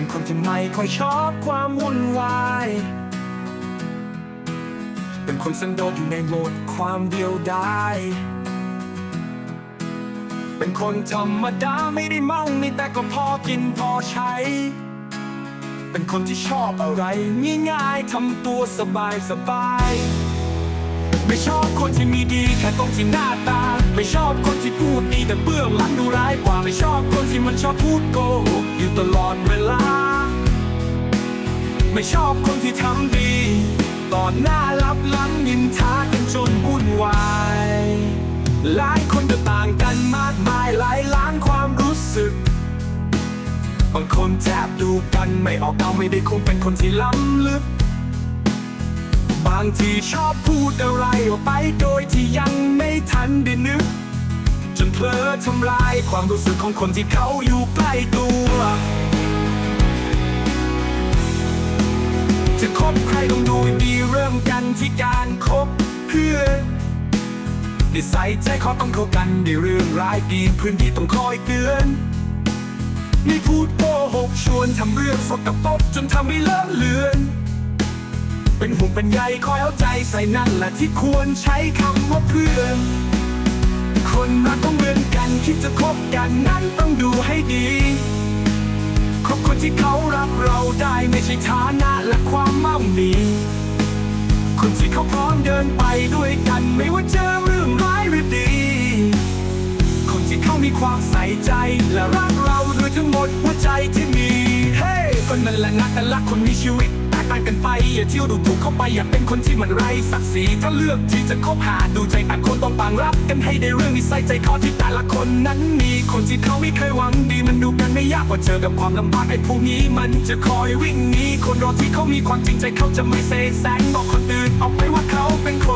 ป็นคนที่ไม่ค่อยชอบความวุ่นวาย เป็นคนสันโดษอยู่ในโหมดความเดียวดาย เป็นคนธรรมดาไม่ได้มั่งมีแต่ก็พอกินพอใช้ เป็นคนที่ชอบอะไรง่ายๆทำตัวสบายสบาย ไม่ชอบคนที่มีดีแค่ตรงที่หน้าตา ไม่ชอบคนที่พูดดีแต่เบื้องหลังดูร้ายกว่าไม่ชอบคนที่มันชอบพูดโกหกอยู่ตลอดเวลา ไม่ชอบคนที่ทำดี ตอนหน้ารับหลังนินทากันจนวุ่นวายหลายคนก็ต่างกันมากมายหลายล้านความรู้สึกบางคนแทบดูกันไม่ออกเอาไม่ได้คงเป็นคนที่ล้ำลึก บางทีชอบพูดอะไรออกไปโดยที่ยังไม่ทันได้นึก จนเพลอทำลายความรู้สึกของคนที่เขาอยู่ใกล้ตัวจะคบใครต้องดูดีเริ่มกันที่การคบเพื่อนได้ใส่ใจเขาต้องเข้ากันในเรื่องร้ายดีพื้นที่ต้องคอยเตือนไม่พูดโกหกชวนทำเรื่องสกปรกจนทำให้เลอะเลือน เป็นห่วงเป็นใยคอยเอาใจใส่นั่นแหละที่ควรใช้คำว่าเพื่อน คนรักต้องเหมือนกันคิดจะคบกันนั้นต้องดูให้ดีคบคนที่เขารักเราได้ไม่ใช่ฐานะและความมั่งมีคนที่เขาพร้อมเดินไปด้วยกันไม่ว่าเจอเรื่องร้ายหรือดี คนที่เขามีความใส่ใจและรักเราด้วยทั้งหมดหัวใจที่มี เฮ้ คนมันละนักแต่ละคนมีชีวิตางกันไป อย่าเที่ยวดูถูกเข้าไปอย่าเป็นคนที่มันไร้ศักดิ์ศรีถ้าเลือกที่จะคบหาดูใจต่างคนต้องต่างรับกันให้ได้เรื่องนิสัยใจคอที่แต่ละคนนั้นมีคนที่เขาไม่เคยหวังดีมันดูกันไม่ยากว่าเจอกับความลำบากไอ้พวกนี้มันจะคอยวิ่งหนีคนรอที่เขามีความจริงใจเขาจะไม่เสแสงบอกคนอื่นออกไปว่าเขาเป็นคน